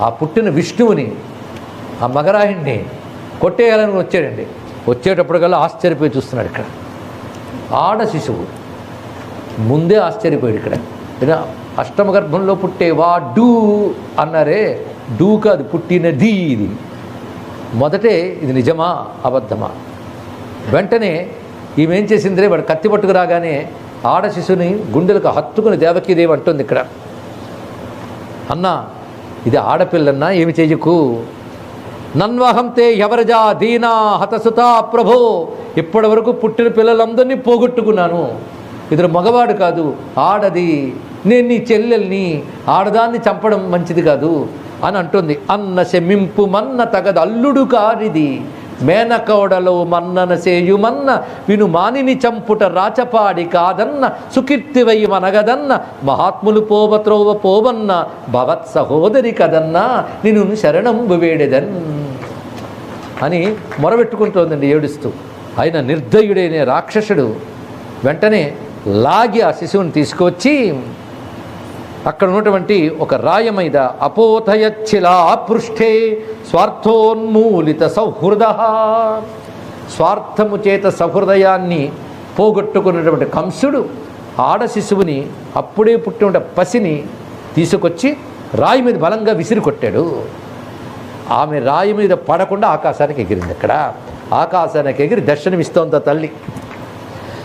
ఆ పుట్టిన విష్ణువుని ఆ మగరాయుణ్ణి కొట్టేయాలని వచ్చాడండి. వచ్చేటప్పటికల్లా ఆశ్చర్యపోయి చూస్తున్నాడు ఇక్కడ. ఆడ శిశువు ముందే ఆశ్చర్యపోయాడు ఇక్కడ. ఏదో అష్టమ గర్భంలో పుట్టే వా డూ అన్నారే. డూ కాదు పుట్టినది ఇది. మొదటే ఇది నిజమా అబద్ధమా? వెంటనే ఈమె ఏం చేసిందిరే? వాడు కత్తి పట్టుకు రాగానే ఆడ శిశువుని గుండెలకు హత్తుకుని దేవకీదేవి అంటుంది ఇక్కడ. అన్నా ఇది ఆడపిల్లన్నా ఏమి చేయకు. నన్వహంతే ఎవరజా దీనా హతసుతా ప్రభో. ఇప్పటి వరకు పుట్టిన పిల్లలందరినీ పోగొట్టుకున్నాను. ఇద్దరు మగవాడు కాదు ఆడది. నేను నీ చెల్లెల్ని ఆడదాన్ని చంపడం మంచిది కాదు అని అంటుంది. అన్న శమింపు మన్న తగదు అల్లుడు కారిది మేనకోడలో మన్నన సేయుమన్న విను మానిని చంపుట రాచపాడి కాదన్న సుకీర్తివై మనగదన్న మహాత్ములు పోవత్రోవ పోవన్న భవత్ సహోదరి కదన్నా నిన్ను శరణంబు వేడెదన్. అని మొరబెట్టుకుంటోందండి ఏడుస్తూ. ఆయన నిర్దయుడైన రాక్షసుడు వెంటనే లాగి ఆ శిశువుని తీసుకువచ్చి అక్కడ ఉన్నటువంటి ఒక రాయ మీద అపోథయచ్చిలా పృష్ఠే స్వార్థోన్మూలిత సౌహృద. స్వార్థము చేత సహృదయాన్ని పోగొట్టుకున్నటువంటి కంసుడు ఆడ శిశువుని అప్పుడే పుట్టిన పసిని తీసుకొచ్చి రాయి మీద బలంగా విసిరి కొట్టాడు. ఆమె రాయి మీద పడకుండా ఆకాశానికి ఎగిరింది అక్కడ. ఆకాశానికి ఎగిరి దర్శనమిస్తోంది తల్లి.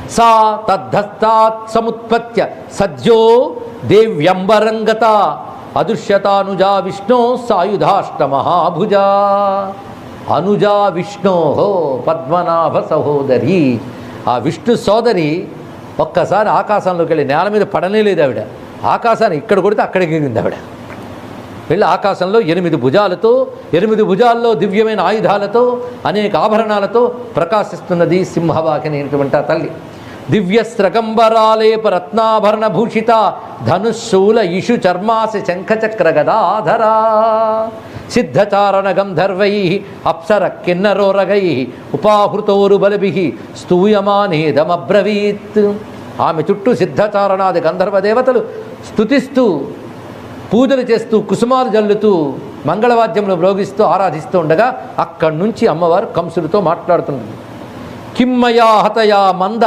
సా తద్ధస్తాత్ సముత్పత్య సద్యో దేవ్యంబరంగత అదృశ్యతానుజా విష్ణో సాయుధాష్ట మహాభుజా అనుజా విష్ణో పద్మనాభ సహోదరి ఆ విష్ణు సోదరి ఒక్కసారి ఆకాశంలోకి వెళ్ళి నేల మీద పడనే లేదు ఆవిడ. ఆకాశాన్ని ఇక్కడ కొడితే అక్కడికి ఎగిరింది ఆవిడ. వెళ్ళి ఆకాశంలో ఎనిమిది భుజాలతో ఎనిమిది భుజాల్లో దివ్యమైన ఆయుధాలతో అనేక ఆభరణాలతో ప్రకాశిస్తున్నది సింహవాకినటువంటి ఆ తల్లి. దివ్యస్త్రకంబరాలేప రత్నాభరణ భూషిత ధనుశూల ఇషు చర్మాసి శంఖచక్ర గదాధరా సిద్ధచారణ గంధర్వై అప్సర కిన్నరోరగై ఉపాహృతోరు బలభి స్తూయమానేదమబ్రవీత్ ఆమె చుట్టూ సిద్ధచారణాది గంధర్వ దేవతలు స్తుతిస్తూ పూజలు చేస్తూ కుసుమాలు జల్లుతూ మంగళవాద్యంలో మ్రోగిస్తూ ఆరాధిస్తూ ఉండగా అక్కడి నుంచి అమ్మవారు కంసుడితో మాట్లాడుతుంది కిమ్మయా హతయా మంద!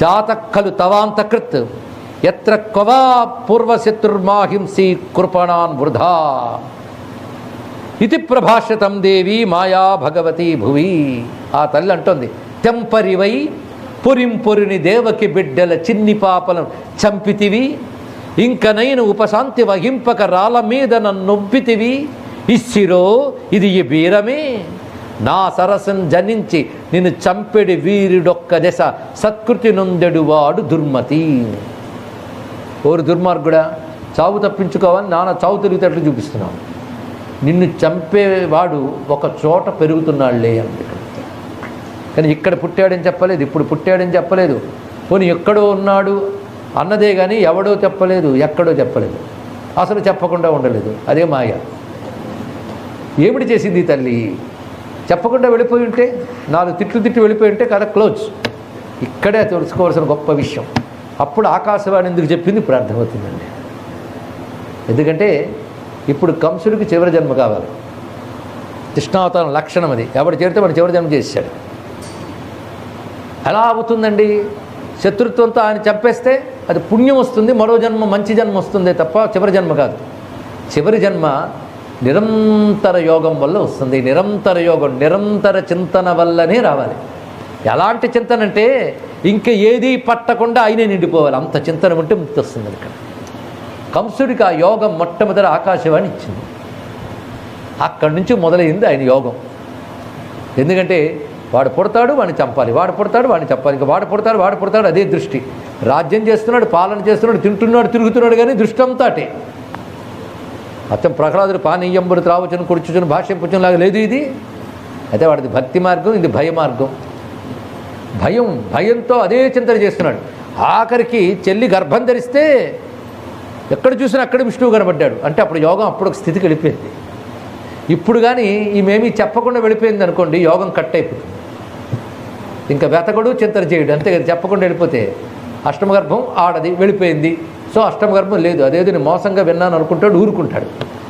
జాతక్కలు తవాంతకృత్ ఎత్ర క్వవా పూర్వశత్రుర్మాహింసి కృపణాన్ వృధా ఇది ప్రభాషితం దేవి మాయా భగవతి భువి ఆ తల్లి అంటుంది తెంపరివై పురింపురిని దేవకి బిడ్డల చిన్ని పాపలను చంపితివి. ఇంకనైన ఉపశాంతి వహింపక రాళ్ళ మీద నన్ను నన్నొబ్బితివి ఇస్సిరో ఇది ఈ బీరమే. నా సరస్సును జనించి నిన్ను చంపెడి వీరుడొక్క దశ సత్కృతి నొందెడువాడు దుర్మతి. ఓరు దుర్మార్గుడా చావు తప్పించుకోవాలని నాన్న చావు తిరుగుతట్లు చూపిస్తున్నావు. నిన్ను చంపేవాడు ఒక చోట పెరుగుతున్నాడులే అంది. కానీ ఇక్కడ పుట్టాడని చెప్పలేదు ఇప్పుడు పుట్టాడని చెప్పలేదు. పోనీ ఎక్కడో ఉన్నాడు అన్నదే కానీ ఎవడో చెప్పలేదు ఎక్కడో చెప్పలేదు. అసలు చెప్పకుండా ఉండలేదు అదే మాయ. ఏమిటి చేసింది తల్లి? చెప్పకుండా వెళ్ళిపోయి ఉంటే నాలుగు తిట్లు తిట్టి వెళ్ళిపోయి ఉంటే కథ క్లోజ్. ఇక్కడే తెలుసుకోవాల్సిన గొప్ప విషయం. అప్పుడు ఆకాశవాణి ఎందుకు చెప్పింది? ఇప్పుడు అర్థమవుతుందండి. ఎందుకంటే ఇప్పుడు కంసుడికి చివరి జన్మ కావాలి. కృష్ణావతారం లక్షణం అది. ఎవడు చేరితే వాడు చివరి జన్మ చేశాడు ఎలా అవుతుందండి? శత్రుత్వంతో ఆయన చంపేస్తే అది పుణ్యం వస్తుంది మరో జన్మ మంచి జన్మ వస్తుంది తప్ప చివరి జన్మ కాదు. చివరి జన్మ నిరంతర యోగం వల్ల వస్తుంది. నిరంతర యోగం నిరంతర చింతన వల్లనే రావాలి. ఎలాంటి చింతన అంటే ఇంకా ఏది పట్టకుండా ఆయనే నిండిపోవాలి. అంత చింతన ఉంటే ముక్తి వస్తుంది ఇక్కడ కంసుడికి ఆ యోగం మొట్టమొదటి ఆకాశవాణి ఇచ్చింది. అక్కడి నుంచి మొదలైంది ఆయన యోగం. ఎందుకంటే వాడు పుడతాడు వాడిని చంపాలి. వాడు పుడతాడు వాడిని చంపాలి. ఇంకా వాడు పుడతాడు వాడు పుడతాడు అదే దృష్టి. రాజ్యం చేస్తున్నాడు పాలన చేస్తున్నాడు తింటున్నాడు తిరుగుతున్నాడు కానీ దృష్టి అంతాటే మొత్తం అత్యం ప్రహ్లాదుడు పానీయంబుడు త్రావచ్చును కుడుచుచును భాష్యం పుచ్చులాగా లేదు ఇది. అయితే వాడిది భక్తి మార్గం ఇది భయ మార్గం. భయం భయంతో అదే చింతన చేస్తున్నాడు. ఆఖరికి చెల్లి గర్భం ధరిస్తే ఎక్కడ చూసినా అక్కడ విష్ణువు కనబడ్డాడు. అంటే అప్పుడు యోగం అప్పుడు ఒక స్థితికి వెళ్ళిపోయింది. ఇప్పుడు కానీ ఈమెమీ చెప్పకుండా వెళ్ళిపోయింది అనుకోండి యోగం కట్ అయిపోతుంది. ఇంకా వెతకడు చింతన చేయడు. అంతే కదా చెప్పకుండా వెళ్ళిపోతే అష్టమగర్భం ఆడది వెళ్ళిపోయింది. సో అష్టమగర్భం లేదు. అదేదో నేను మోసంగా విన్నాను అనుకుంటాడు ఊరుకుంటాడు.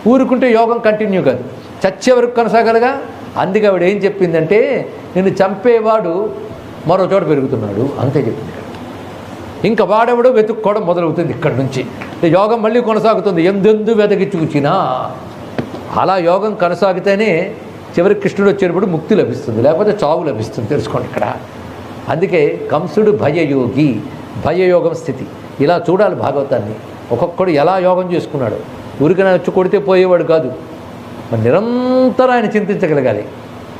ఊరుకుంటే యోగం కంటిన్యూ కాదు. చచ్చే వరకు కొనసాగలగా? అందుకే ఆవిడ ఏం చెప్పిందంటే నిన్ను చంపేవాడు మరో చోట పెరుగుతున్నాడు. అంతే చెప్పింది ఇంకా వాడెవడో వెతుక్కోవడం మొదలవుతుంది ఇక్కడి నుంచి. యోగం మళ్ళీ కొనసాగుతుంది. ఎందెందు వెతకి చూచినా. అలా యోగం కొనసాగితేనే చివరికి కృష్ణుడు వచ్చేటప్పుడు ముక్తి లభిస్తుంది. లేకపోతే చావు లభిస్తుంది. తెలుసుకోండి ఇక్కడ. అందుకే కంసుడు భయయోగి. భయయోగం స్థితి. ఇలా చూడాలి భాగవతాన్ని. ఒక్కొక్కడు ఎలా యోగం చేసుకున్నాడు. ఊరికైనా వచ్చి కొడితే పోయేవాడు కాదు. మరి నిరంతరం ఆయన చింతించగలగాలి.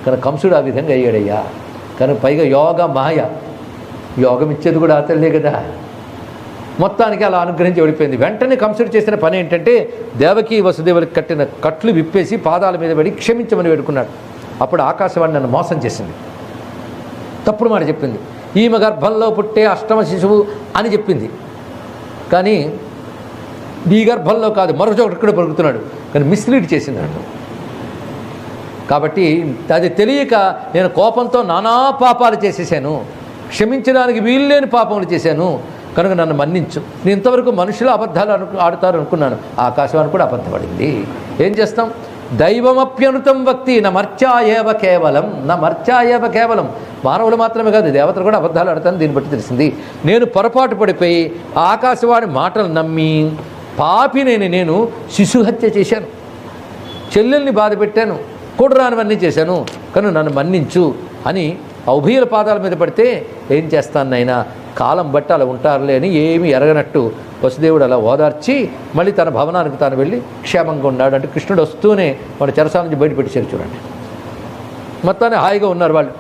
కానీ కంసుడు ఆ విధంగా అయ్యాడయ్యా. కానీ పైగా యోగ మాయ. యోగం ఇచ్చేది కూడా అతలే కదా. మొత్తానికి అలా అనుగ్రహించి వెళ్ళిపోయింది వెంటనే కంసుడు చేసిన పని ఏంటంటే దేవకి వసుదేవులకు కట్టిన కట్లు విప్పేసి పాదాల మీద పడి క్షమించమని వేడుకున్నాడు. అప్పుడు ఆకాశవాణి నన్ను మోసం చేసింది. తప్పుడు మాట చెప్పింది. ఈమె గర్భంలో పుట్టే అష్టమ శిశువు అని చెప్పింది. కానీ ఈ గర్భంలో కాదు మరొకటి కూడా ఇక్కడ కానీ మిస్లీడ్ చేసింది నన్ను కాబట్టి అది తెలియక నేను కోపంతో నానా పాపాలు చేసేసాను. క్షమించడానికి వీల్లేని పాపములు చేశాను. కనుక నన్ను మన్నించు. నేను ఇంతవరకు మనుషులు అబద్ధాలు అను ఆడుతారు అనుకున్నాను. ఆకాశవాణి కూడా అబద్ధపడింది. ఏం చేస్తాం? దైవమప్యనుతం భక్తి నా కేవలం నా కేవలం. మానవులు మాత్రమే కాదు దేవతలు కూడా అబద్ధాలు ఆడతాను దీన్ని బట్టి తెలిసింది. నేను పొరపాటు పడిపోయి ఆకాశవాణి మాటలు నమ్మి పాపినేని నేను శిశుహత్య చేశాను. చెల్లెల్ని బాధ పెట్టాను కూడరానివన్నీ చేశాను కానీ నన్ను మన్నించు అని ఆ పాదాల మీద పడితే ఏం చేస్తాను నాయనా? కాలం బట్టి అలా ఉంటారులే అని ఏమి ఎరగనట్టు వసుదేవుడు అలా ఓదార్చి మళ్ళీ తన భవనానికి తాను వెళ్ళి క్షేమంగా ఉన్నాడు అంటే కృష్ణుడు వస్తూనే మన చెరసాల నుంచి బయటపెట్టేసారు చూడండి. మొత్తాన్ని హాయిగా ఉన్నారు వాళ్ళు.